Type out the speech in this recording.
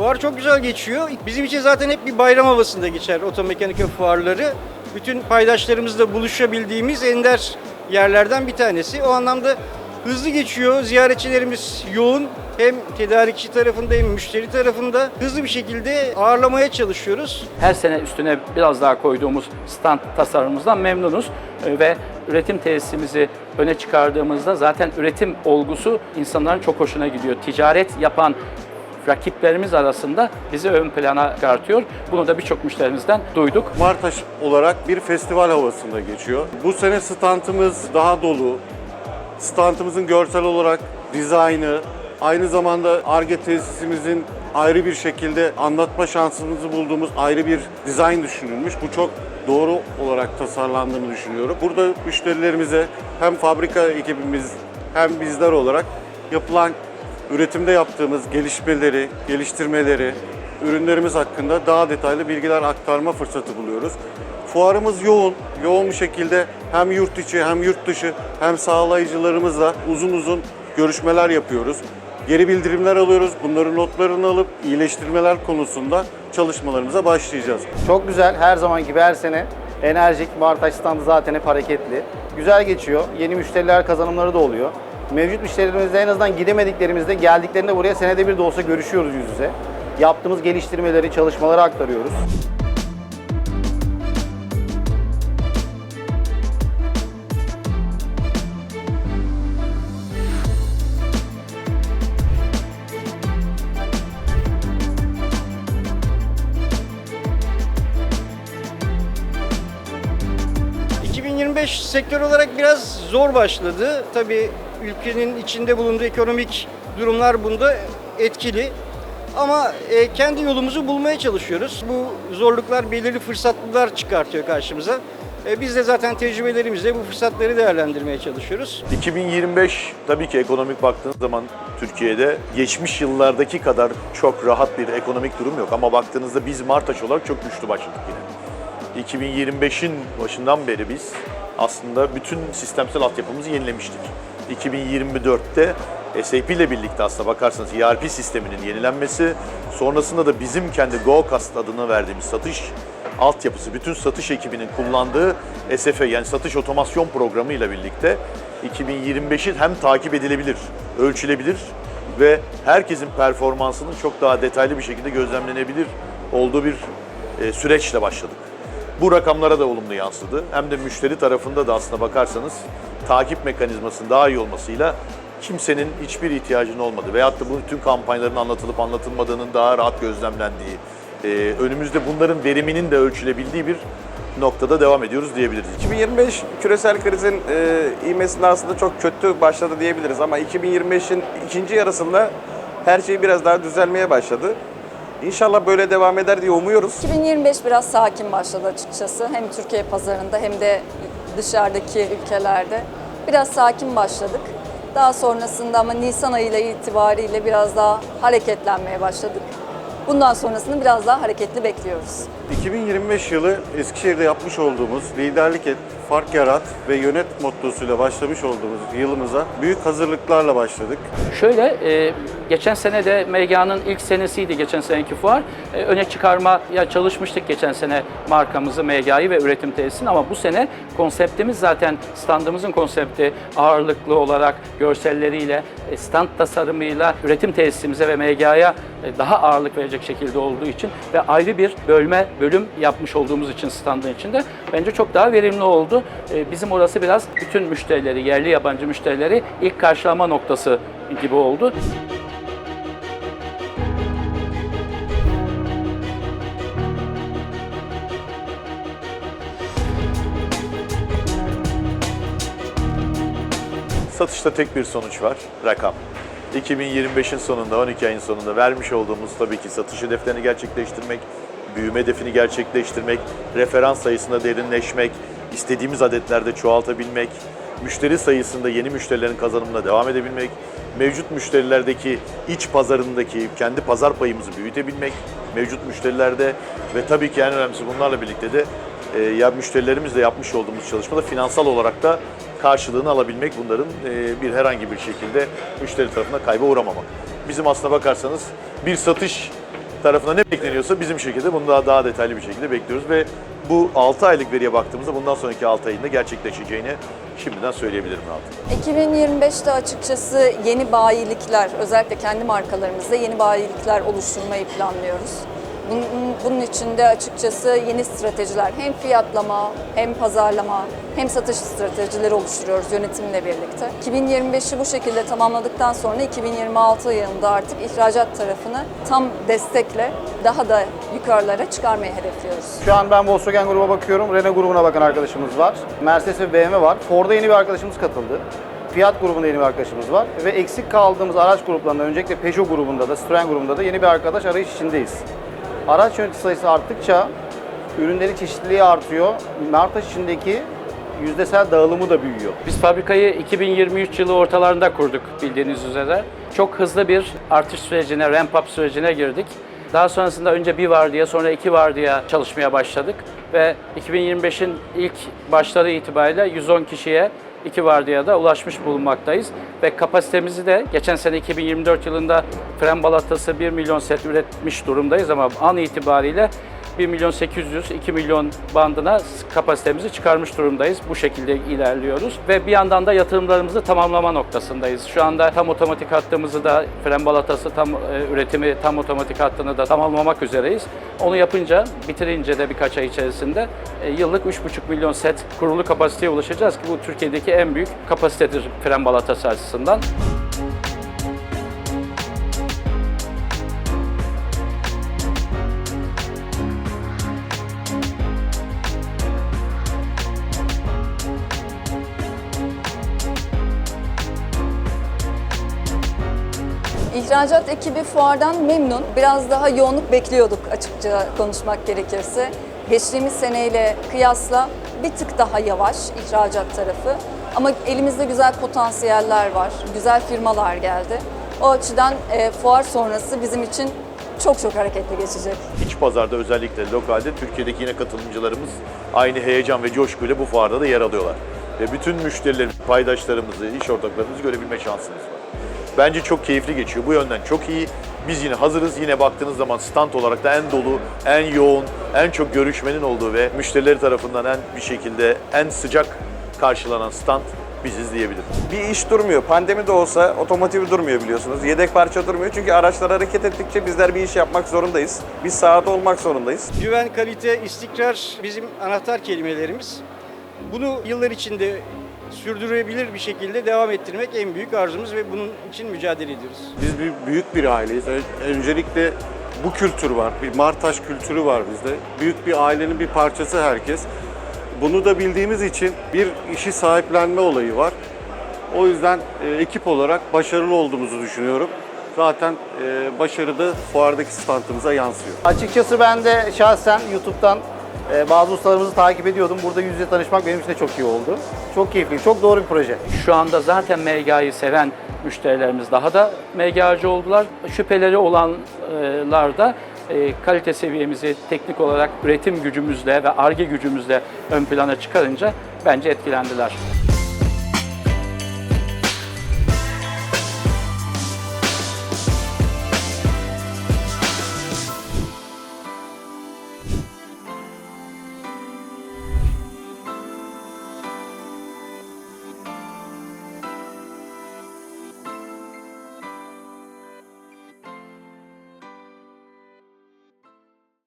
Fuar çok güzel geçiyor. Bizim için zaten hep bir bayram havasında geçer otomekanika fuarları. Bütün paydaşlarımızla buluşabildiğimiz ender yerlerden bir tanesi. O anlamda hızlı geçiyor. Ziyaretçilerimiz yoğun. Hem tedarikçi tarafında hem müşteri tarafında hızlı bir şekilde ağırlamaya çalışıyoruz. Her sene üstüne biraz daha koyduğumuz stand tasarımımızdan memnunuz Ee, ve üretim tesisimizi öne çıkardığımızda zaten üretim olgusu insanların çok hoşuna gidiyor. Ticaret yapan rakiplerimiz arasında bizi ön plana çıkartıyor. Bunu da birçok müşterimizden duyduk. Martaş olarak bir festival havasında geçiyor. Bu sene standımız daha dolu. Standımızın görsel olarak dizaynı, aynı zamanda ARGE tesisimizin ayrı bir şekilde anlatma şansımızı bulduğumuz ayrı bir dizayn düşünülmüş. Bu çok doğru olarak tasarlandığını düşünüyorum. Burada müşterilerimize hem fabrika ekibimiz hem bizler olarak yapılan üretimde yaptığımız gelişmeleri, geliştirmeleri, ürünlerimiz hakkında daha detaylı bilgiler aktarma fırsatı buluyoruz. Fuarımız yoğun, yoğun bir şekilde hem yurt içi hem yurt dışı hem sağlayıcılarımızla uzun uzun görüşmeler yapıyoruz. Geri bildirimler alıyoruz. Bunların notlarını alıp iyileştirmeler konusunda çalışmalarımıza başlayacağız. Çok güzel. Her zaman gibi her sene enerjik. Martaş standı zaten hep hareketli. Güzel geçiyor. Yeni müşteriler kazanımları da oluyor. Mevcut müşterilerimizle en azından gidemediklerimizde geldiklerinde buraya senede bir de olsa görüşüyoruz yüz yüze. Yaptığımız geliştirmeleri, çalışmaları aktarıyoruz. Hı. 2025 sektör olarak biraz zor başladı. Tabii ülkenin içinde bulunduğu ekonomik durumlar bunda etkili. Ama e, kendi yolumuzu bulmaya çalışıyoruz. Bu zorluklar belirli fırsatlar çıkartıyor karşımıza. E, biz de zaten tecrübelerimizle bu fırsatları değerlendirmeye çalışıyoruz. 2025 tabii ki ekonomik baktığınız zaman Türkiye'de geçmiş yıllardaki kadar çok rahat bir ekonomik durum yok. Ama baktığınızda biz Martaş olarak çok güçlü başladık yine. 2025'in başından beri biz aslında bütün sistemsel altyapımızı yenilemiştik. 2024'te SAP ile birlikte aslında bakarsanız ERP sisteminin yenilenmesi, sonrasında da bizim kendi GoCast adını verdiğimiz satış altyapısı, bütün satış ekibinin kullandığı SFE yani satış otomasyon programı ile birlikte 2025'in hem takip edilebilir, ölçülebilir ve herkesin performansının çok daha detaylı bir şekilde gözlemlenebilir olduğu bir e, süreçle başladık. Bu rakamlara da olumlu yansıdı. Hem de müşteri tarafında da aslına bakarsanız takip mekanizmasının daha iyi olmasıyla kimsenin hiçbir ihtiyacının olmadığı veyahut da bu bütün kampanyaların anlatılıp anlatılmadığının daha rahat gözlemlendiği, e, önümüzde bunların veriminin de ölçülebildiği bir noktada devam ediyoruz diyebiliriz. 2025 küresel krizin e, ivmesinde aslında çok kötü başladı diyebiliriz ama 2025'in ikinci yarısında her şey biraz daha düzelmeye başladı. İnşallah böyle devam eder diye umuyoruz. 2025 biraz sakin başladı açıkçası. Hem Türkiye pazarında hem de dışarıdaki ülkelerde. Biraz sakin başladık. Daha sonrasında ama Nisan ayıyla itibariyle biraz daha hareketlenmeye başladık. Bundan sonrasını biraz daha hareketli bekliyoruz. 2025 yılı Eskişehir'de yapmış olduğumuz liderlik et, fark yarat ve yönet mottosuyla başlamış olduğumuz yılımıza büyük hazırlıklarla başladık. Şöyle, e, geçen sene de MGA'nın ilk senesiydi geçen seneki fuar. E, öne çıkarmaya çalışmıştık geçen sene markamızı, MGA'yı ve üretim tesisini ama bu sene konseptimiz zaten standımızın konsepti ağırlıklı olarak görselleriyle, e, stand tasarımıyla üretim tesisimize ve MGA'ya e, daha ağırlık verecek şekilde olduğu için ve ayrı bir bölme, bölüm yapmış olduğumuz için standın içinde bence çok daha verimli oldu. E, Bizim orası biraz bütün müşterileri, yerli yabancı müşterileri ilk karşılama noktası gibi oldu. Satışta tek bir sonuç var, rakam. 2025'in sonunda, 12 ayın sonunda vermiş olduğumuz tabii ki satış hedeflerini gerçekleştirmek, büyüme hedefini gerçekleştirmek, referans sayısında derinleşmek, istediğimiz adetlerde çoğaltabilmek, müşteri sayısında yeni müşterilerin kazanımına devam edebilmek, mevcut müşterilerdeki iç pazarındaki kendi pazar payımızı büyütebilmek, mevcut müşterilerde ve tabii ki en önemlisi bunlarla birlikte de e, ya müşterilerimizle yapmış olduğumuz çalışmada finansal olarak da karşılığını alabilmek bunların e, bir herhangi bir şekilde müşteri tarafından kayba uğramamak. Bizim aslına bakarsanız bir satış tarafından ne bekleniyorsa bizim şirkette bunu daha, daha detaylı bir şekilde bekliyoruz ve bu 6 aylık veriye baktığımızda bundan sonraki 6 ayında gerçekleşeceğini şimdiden söyleyebilirim rahatlıkla. 2025'te açıkçası yeni bayilikler, özellikle kendi markalarımızda yeni bayilikler oluşturmayı planlıyoruz. Bunun, bunun için de açıkçası yeni stratejiler, hem fiyatlama, hem pazarlama, hem satış stratejileri oluşturuyoruz yönetimle birlikte. 2025'i bu şekilde tamamladıktan sonra 2026 yılında artık ihracat tarafını tam destekle daha da yukarılara çıkarmayı hedefliyoruz. Şu an ben Volkswagen gruba bakıyorum. Renault grubuna bakan arkadaşımız var. Mercedes ve BMW var. Ford'a yeni bir arkadaşımız katıldı. Fiat grubunda yeni bir arkadaşımız var. Ve eksik kaldığımız araç gruplarında öncelikle Peugeot grubunda da, Citroen grubunda da yeni bir arkadaş arayış içindeyiz. Araç yönetici sayısı arttıkça ürünlerin çeşitliliği artıyor. Martaş içindeki yüzdesel dağılımı da büyüyor. Biz fabrikayı 2023 yılı ortalarında kurduk bildiğiniz üzere. Çok hızlı bir artış sürecine, ramp up sürecine girdik. Daha sonrasında önce bir vardiya sonra iki vardiya çalışmaya başladık ve 2025'in ilk başları itibariyle 110 kişiye iki vardiyada ulaşmış bulunmaktayız. Ve kapasitemizi de geçen sene 2024 yılında fren balatası 1 milyon set üretmiş durumdayız ama an itibariyle 1 milyon 800, 2 milyon bandına kapasitemizi çıkarmış durumdayız. Bu şekilde ilerliyoruz ve bir yandan da yatırımlarımızı tamamlama noktasındayız. Şu anda tam otomatik hattımızı da fren balatası tam e, üretimi tam otomatik hattını da tamamlamak üzereyiz. Onu yapınca, bitirince de birkaç ay içerisinde e, yıllık 3,5 milyon set kurulu kapasiteye ulaşacağız ki bu Türkiye'deki en büyük kapasitedir fren balatası açısından. İhracat ekibi fuardan memnun. Biraz daha yoğunluk bekliyorduk açıkça konuşmak gerekirse. Geçtiğimiz seneyle kıyasla bir tık daha yavaş ihracat tarafı. Ama elimizde güzel potansiyeller var, güzel firmalar geldi. O açıdan e, fuar sonrası bizim için çok çok hareketli geçecek. İç pazarda özellikle lokalde Türkiye'deki yine katılımcılarımız aynı heyecan ve coşkuyla bu fuarda da yer alıyorlar. Ve bütün müşterilerimiz, paydaşlarımızı, iş ortaklarımızı görebilme şansımız var. Bence çok keyifli geçiyor. Bu yönden çok iyi. Biz yine hazırız. Yine baktığınız zaman stand olarak da en dolu, en yoğun, en çok görüşmenin olduğu ve müşterileri tarafından en bir şekilde en sıcak karşılanan stand biziz diyebilirim. Bir iş durmuyor. Pandemi de olsa otomotiv durmuyor biliyorsunuz. Yedek parça durmuyor. Çünkü araçlar hareket ettikçe bizler bir iş yapmak zorundayız. Biz sahada olmak zorundayız. Güven, kalite, istikrar bizim anahtar kelimelerimiz. Bunu yıllar içinde sürdürülebilir bir şekilde devam ettirmek en büyük arzumuz ve bunun için mücadele ediyoruz. Biz bir, büyük bir aileyiz. Öncelikle bu kültür var. Bir Martaş kültürü var bizde. Büyük bir ailenin bir parçası herkes. Bunu da bildiğimiz için bir işi sahiplenme olayı var. O yüzden e, ekip olarak başarılı olduğumuzu düşünüyorum. Zaten e, başarı da fuardaki standımıza yansıyor. Açıkçası ben de şahsen YouTube'dan bazı ustalarımızı takip ediyordum. Burada yüz yüze tanışmak benim için de çok iyi oldu. Çok keyifli, çok doğru bir proje. Şu anda zaten MGA'yı seven müşterilerimiz daha da MGA'cı oldular. Şüpheleri olanlar da e, kalite seviyemizi teknik olarak üretim gücümüzle ve ARGE gücümüzle ön plana çıkarınca bence etkilendiler.